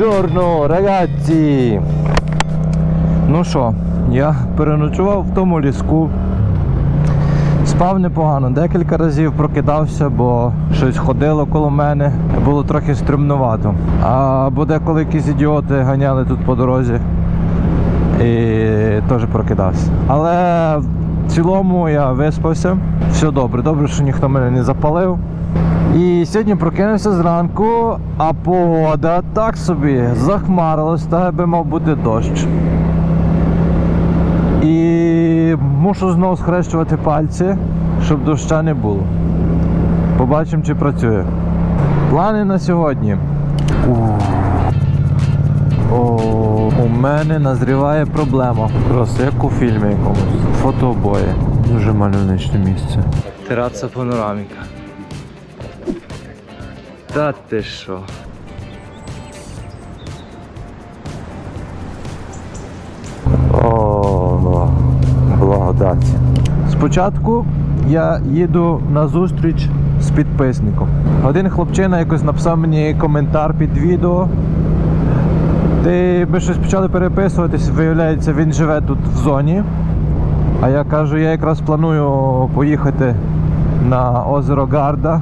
Бонджорно, рагazzi! Ну що, я переночував в тому ліску. Спав непогано, декілька разів прокидався, бо щось ходило коло мене. Було трохи стримнувато. Або деколи якісь ідіоти ганяли тут по дорозі і теж прокидався. Але в цілому я виспався. Все добре, добре, що ніхто мене не запалив. І сьогодні прокинувся зранку, а погода так собі захмарилась, та би мав бути дощ. І мушу знову схрещувати пальці, щоб доща не було. Побачимо, чи працює. Плани на сьогодні. О, у мене назріває проблема. Просто як у фільмі якомусь. Фотообої. Дуже мальовничне місце. Тераса панораміка. Та ти що? О, благодать. Спочатку я їду на зустріч з підписником. Один хлопчина якось написав мені коментар під відео. Ти ми щось почали переписуватись, виявляється, він живе тут в зоні. А я кажу, я якраз планую поїхати на озеро Гарда.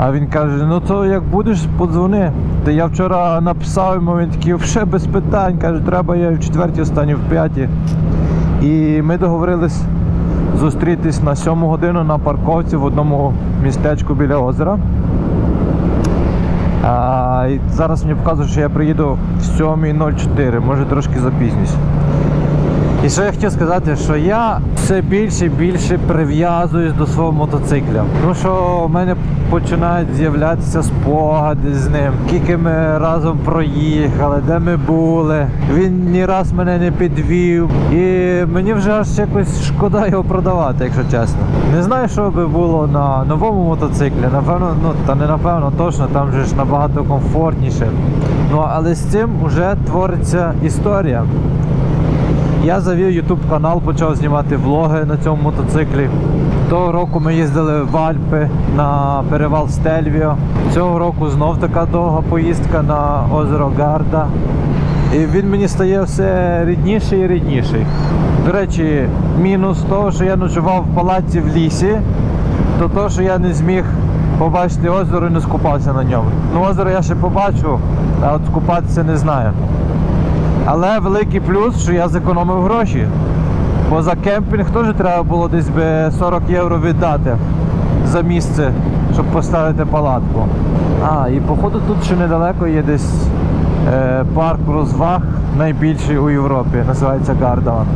А він каже: ну то як будеш, подзвони. Та я вчора написав йому, він такий, вже без питань. Каже, треба я в четвертій останню в п'ятій. І ми договорились зустрітись на сьому годину на парковці в одному містечку біля озера. А, і зараз мені показує, що я приїду в 7.04, може трошки запізнюсь. І що я хотів сказати, що я все більше і більше прив'язуюсь до свого мотоцикля. Тому що в мене починають з'являтися спогади з ним, скільки ми разом проїхали, де ми були. Він ні раз мене не підвів. І мені вже аж якось шкода його продавати, якщо чесно. Не знаю, що би було на новому мотоциклі. Напевно, ну та не напевно, точно, там же ж набагато комфортніше. Ну але з цим вже твориться історія. Я завів YouTube канал, почав знімати влоги на цьому мотоциклі. Того року ми їздили в Альпи на перевал Стельвіо. Цього року знов така довга поїздка на озеро Гарда. І він мені стає все рідніший і рідніший. До речі, мінус того, що я ночував в палаці в лісі, то то, що я не зміг побачити озеро і не скупався на ньому. Ну, озеро я ще побачу, а от скупатися не знаю. Але великий плюс, що я зекономив гроші. Бо за кемпінг теж треба було десь би 40 євро віддати за місце, щоб поставити палатку. А, і походу тут ще недалеко є десь е, парк розваг, найбільший у Європі, називається Гардаван.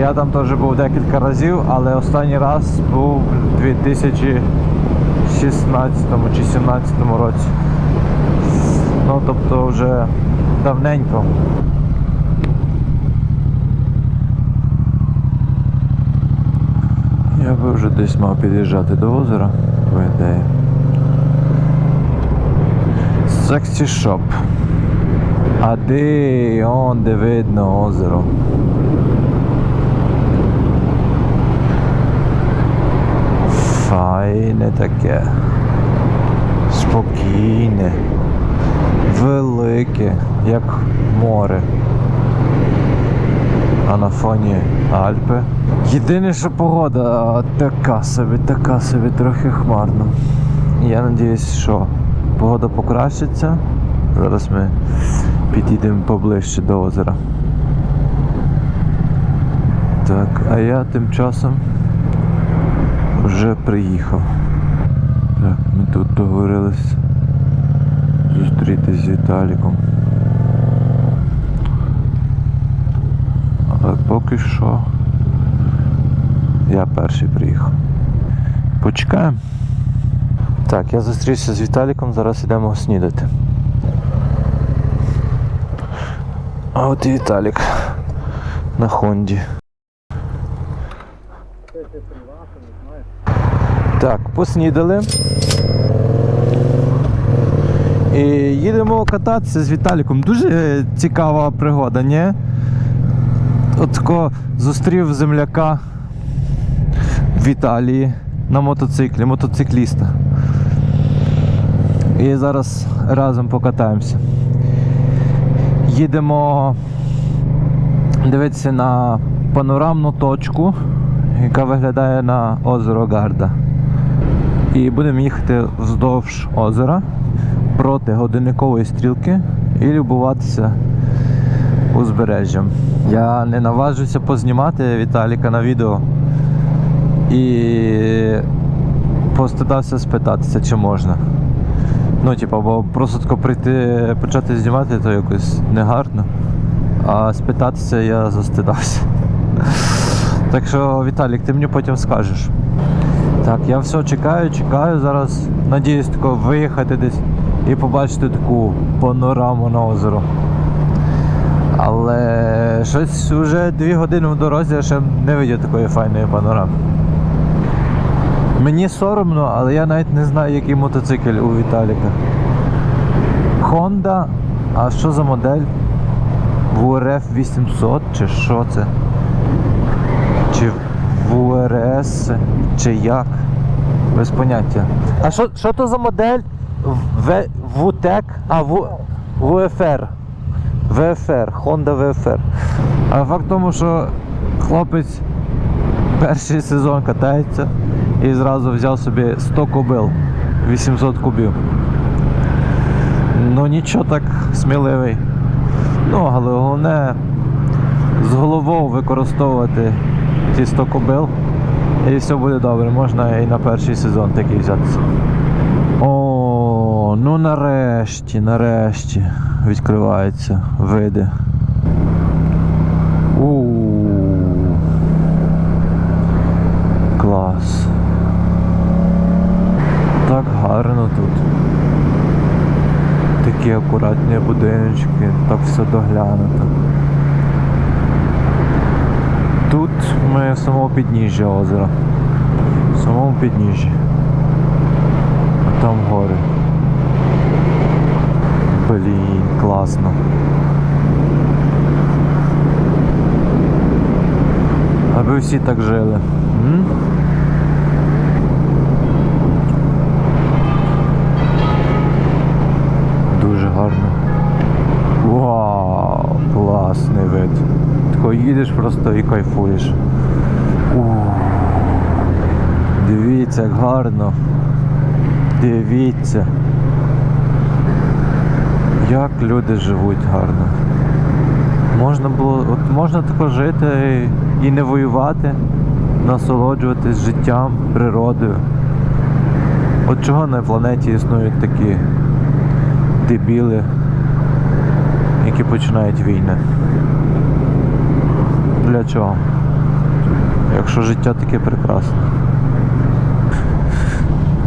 Я там теж був декілька разів, але останній раз був у 2016 чи 2017 році. Ну, тобто вже давненько. Я би вже десь мав під'їжджати до озера, по ідеї. Сексі шоп. А де он де видно озеро. Файне таке. Спокійне велике, як море. А на фоні Альпи. Єдине, що погода така собі, така собі, трохи хмарно. Я сподіваюся, що погода покращиться. Зараз ми підійдемо поближче до озера. Так, а я тим часом вже приїхав. Так, ми тут договорилися Віталіком. Але поки що я перший приїхав. Почекаємо. Так, я зустрівся з Віталіком, зараз йдемо снідати. А от і Віталік на Хонді. Так, поснідали. І їдемо кататися з Віталіком. Дуже цікава пригода, ні? От зустрів земляка в Італії на мотоциклі, мотоцикліста. І зараз разом покатаємося. Їдемо дивитися на панорамну точку, яка виглядає на озеро Гарда. І будемо їхати вздовж озера проти годинникової стрілки і любуватися узбережжям. Я не наважуся познімати Віталіка на відео і постидався спитатися, чи можна. Ну, типу, бо просто тако прийти почати знімати, то якось негарно. А спитатися я застидався. Так що, Віталік, ти мені потім скажеш. Так, я все чекаю, чекаю. Зараз надіюсь тако виїхати десь і побачити таку панораму на озеро. Але щось вже дві години в дорозі, я ще не видів такої файної панорами. Мені соромно, але я навіть не знаю, який мотоцикл у Віталіка. Honda, а що за модель? VRF 800 чи що це? Чи VRS, чи як? Без поняття. А що, що то за модель? В, VTEC? А, в, VFR. VFR, Honda VFR. А факт в тому, що хлопець перший сезон катається і зразу взяв собі 100 кобил, 800 кубів. Ну нічого так сміливий. Ну, але головне з головою використовувати ті 100 кобил і все буде добре. Можна і на перший сезон такий взятися. Ну нарешті, нарешті відкриваються види. у Клас. Так гарно тут. Такі акуратні будиночки, так все доглянуто. Тут ми в самому підніжжі озера. В самому підніжжі. А там гори. Блін, класно. Аби всі так жили. М? Дуже гарно. Вау, класний вид. Тако їдеш просто і кайфуєш. Ух. Дивіться, як гарно. Дивіться. Як люди живуть гарно. Можна було, от можна тако жити і не воювати, насолоджуватись життям, природою. От чого на планеті існують такі дебіли, які починають війни? Для чого? Якщо життя таке прекрасне.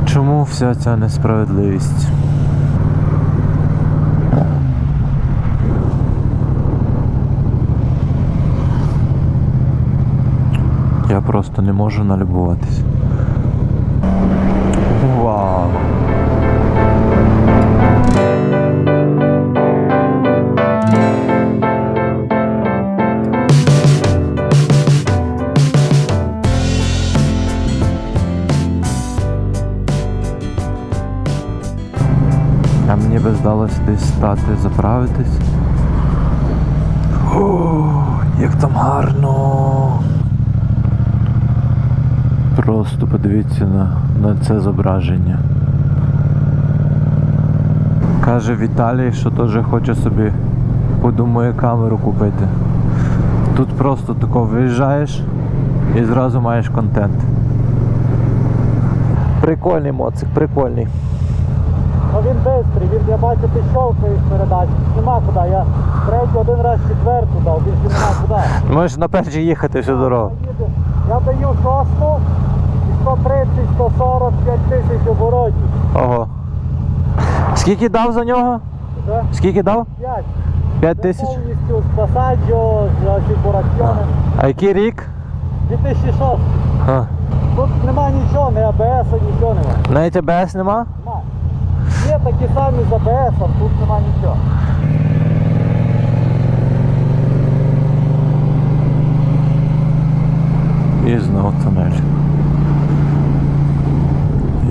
Чому вся ця несправедливість? Просто не можу налюбуватись. Вау! А мені би здалося десь стати, заправитись. О, як там гарно! Просто подивіться на, на це зображення. Каже Віталій, що теж хоче собі, подумає камеру купити. Тут просто тако виїжджаєш і зразу маєш контент. Прикольний моцик, прикольний. Ну він швидкий, він, я бачу, ти щелкаєш передач. Нема куди. Я третю один раз четверту дав, більше нема куди. Можеш на першій їхати всю дорогу. Я даю шосту і 130, 140, тисяч оборотів. Ого. Скільки дав за нього? Вже Скільки дав? 5. 5 тисяч? Повністю з пасаджо, з асікураціоном. А який рік? 2006. А. Тут нема нічого, не АБС, нічого нема. Навіть АБС нема? Нема. Є такі самі з АБС, тут нема нічого. І знов тунель.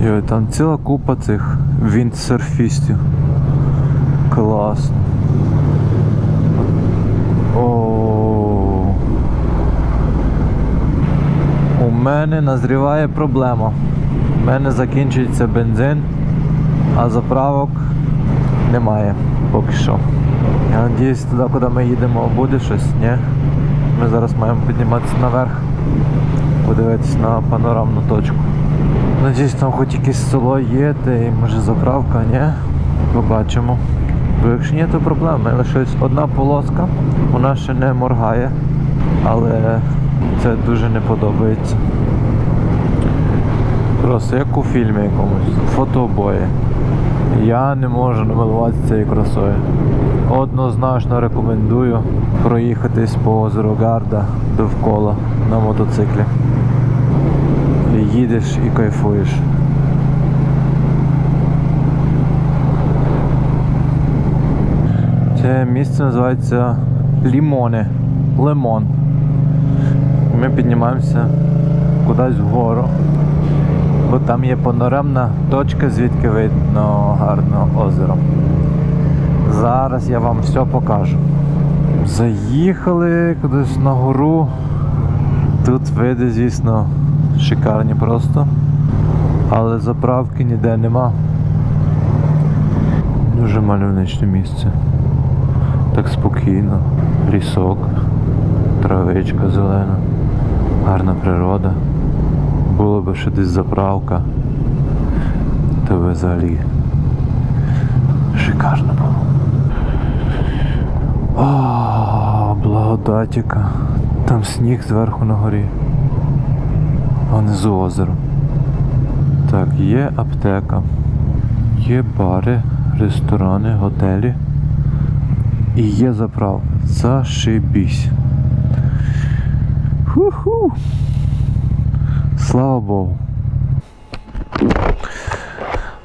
Йой, там ціла купа цих віндсерфістів. Класно. О. У мене назріває проблема. У мене закінчується бензин, а заправок немає поки що. Я надіюсь, туди, куди ми їдемо, буде щось, ні? Ми зараз маємо підніматися наверх, подивитися на панорамну точку. Надіюсь, там хоч якесь село є, де може заправка, ні? Побачимо. Бо якщо ні, то проблема. Лишилась одна полоска, вона ще не моргає, але це дуже не подобається. Просто як у фільмі якомусь. Фотобої. Я не можу намилуватися цією красою. Однозначно рекомендую проїхатись по озеру Гарда довкола на мотоциклі. Їдеш і кайфуєш. Це місце називається Лімоне. Лимон. Ми піднімаємося кудись вгору, бо там є панорамна точка, звідки видно гарно озеро. Зараз я вам все покажу. Заїхали кудись на гору. Тут види, звісно, шикарні просто. Але заправки ніде нема. Дуже мальовничне місце. Так спокійно. Лісок, травичка зелена, гарна природа. Було б ще десь заправка. То би взагалі шикарно було. О, благодатіка. Там сніг зверху на горі. Внизу озеро. Так, є аптека, є бари, ресторани, готелі. І є заправка. Зашибісь. Ху-ху. Слава Богу.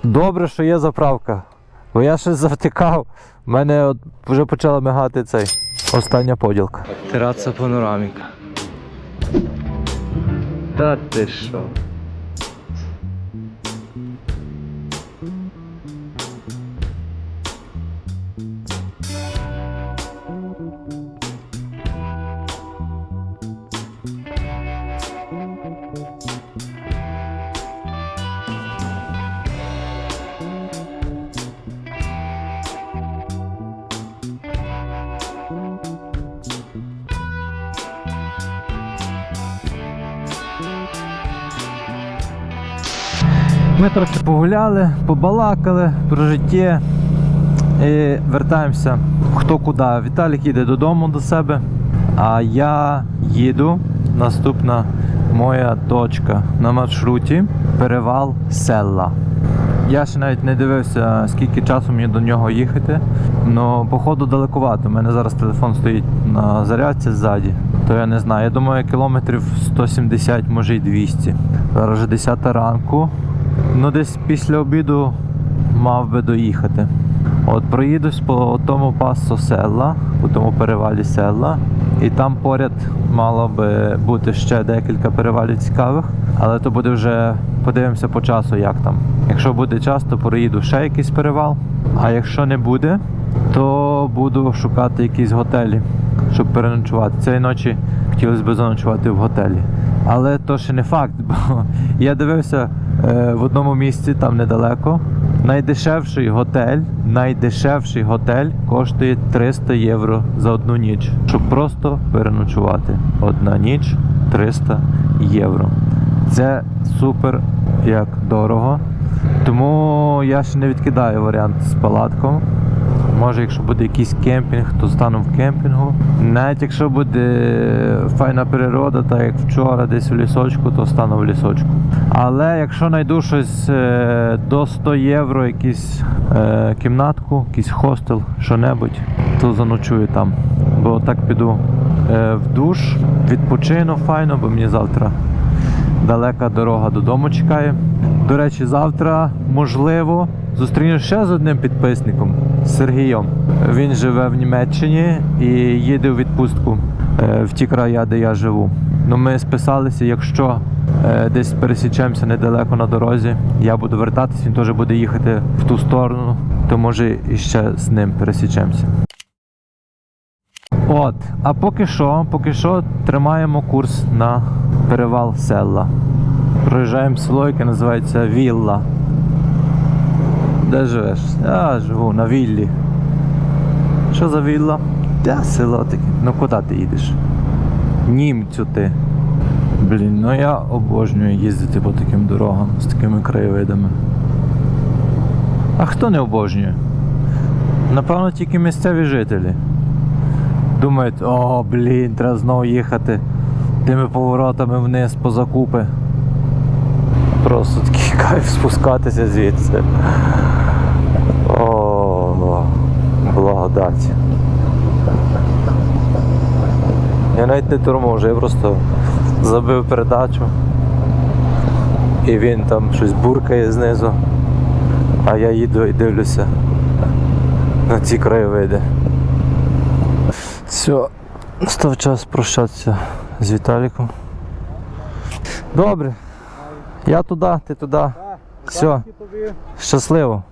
Добре, що є заправка. Бо я щось завтикав. У мене от вже почала мигати цей остання поділка. Тераса панораміка. Та ти Ми трохи погуляли, побалакали про життя і вертаємося хто куди. Віталік їде додому до себе, а я їду. Наступна моя точка на маршруті перевал Селла. Я ще навіть не дивився, скільки часу мені до нього їхати. Ну, походу далекувато. У мене зараз телефон стоїть на зарядці ззаді. То я не знаю. Я думаю, кілометрів 170, може й 200. Зараз вже 10 ранку. Ну, десь після обіду мав би доїхати. От проїдусь по тому пасу села, по тому перевалі села. І там поряд мало би бути ще декілька перевалів цікавих, але то буде вже подивимося по часу, як там. Якщо буде час, то проїду ще якийсь перевал. А якщо не буде, то буду шукати якісь готелі, щоб переночувати. Цієї ночі хотілося б заночувати в готелі. Але то ще не факт, бо я дивився в одному місці, там недалеко. Найдешевший готель, найдешевший готель коштує 300 євро за одну ніч, щоб просто переночувати. Одна ніч 300 євро. Це супер як дорого. Тому я ще не відкидаю варіант з палатком. Може, якщо буде якийсь кемпінг, то стану в кемпінгу. Навіть якщо буде файна природа, так як вчора, десь в лісочку, то стану в лісочку. Але якщо знайду щось е, до 100 євро, якусь е, кімнатку, якийсь хостел, що-небудь, то заночую там. Бо так піду е, в душ, відпочину файно, бо мені завтра далека дорога додому чекає. До речі, завтра, можливо, зустрінусь ще з одним підписником Сергієм. Він живе в Німеччині і їде у відпустку е, в ті края, де я живу. Ну ми списалися, якщо е, десь пересічемося недалеко на дорозі, я буду вертатись, він теж буде їхати в ту сторону, то може іще з ним пересічемося. От, а поки що, поки що тримаємо курс на перевал села. Проїжджаємо село, яке називається Вілла. Де живеш? Я живу на віллі. Що за вілла? Де село таке? Ну куди ти їдеш? Німцю ти. Блін, ну я обожнюю їздити по таким дорогам з такими краєвидами. А хто не обожнює? Напевно, тільки місцеві жителі. Думають, о, блін, треба знову їхати тими поворотами вниз по закупи. Просто такий кайф спускатися звідси. О, благодать. Я навіть не торможу, я просто забив передачу. І він там щось буркає знизу. А я їду і дивлюся на ці краєвиди. Все, настав час прощатися з Віталіком. Добре. Я туди, ти туди. Все. Щасливо.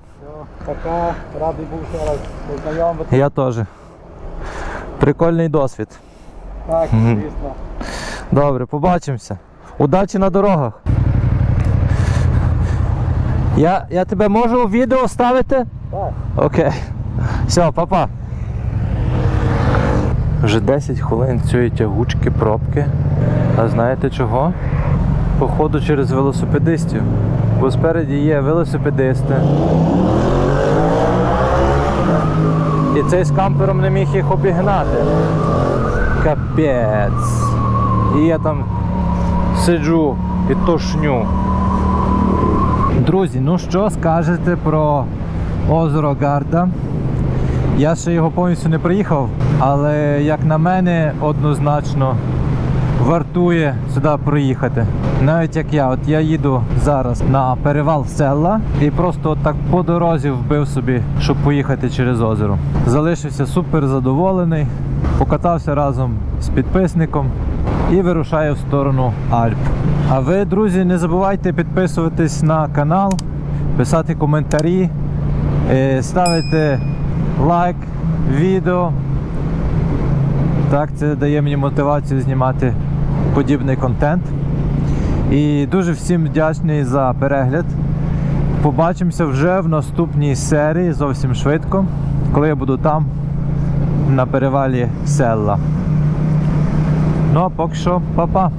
Пока. Радий був ще раз познайомитися. Я теж. Прикольний досвід. Так, звісно. Добре, побачимося. Удачі на дорогах. Я, я тебе можу в відео ставити? Так. Окей. Все, папа. Вже 10 хвилин цієї тягучки пробки. А знаєте чого? Походу через велосипедистів. Бо спереді є велосипедисти. І цей з кампером не міг їх обігнати. Капець. І я там сиджу і тошню. Друзі, ну що скажете про озеро Гарда? Я ще його повністю не приїхав, але як на мене, однозначно вартує сюди проїхати. Навіть як я, от я їду зараз на перевал села і просто так по дорозі вбив собі, щоб поїхати через озеро. Залишився супер задоволений, покатався разом з підписником і вирушаю в сторону Альп. А ви, друзі, не забувайте підписуватись на канал, писати коментарі, е, ставити лайк відео. Так, це дає мені мотивацію знімати подібний контент. І дуже всім вдячний за перегляд. Побачимося вже в наступній серії зовсім швидко, коли я буду там, на перевалі села. Ну а поки що, па-па.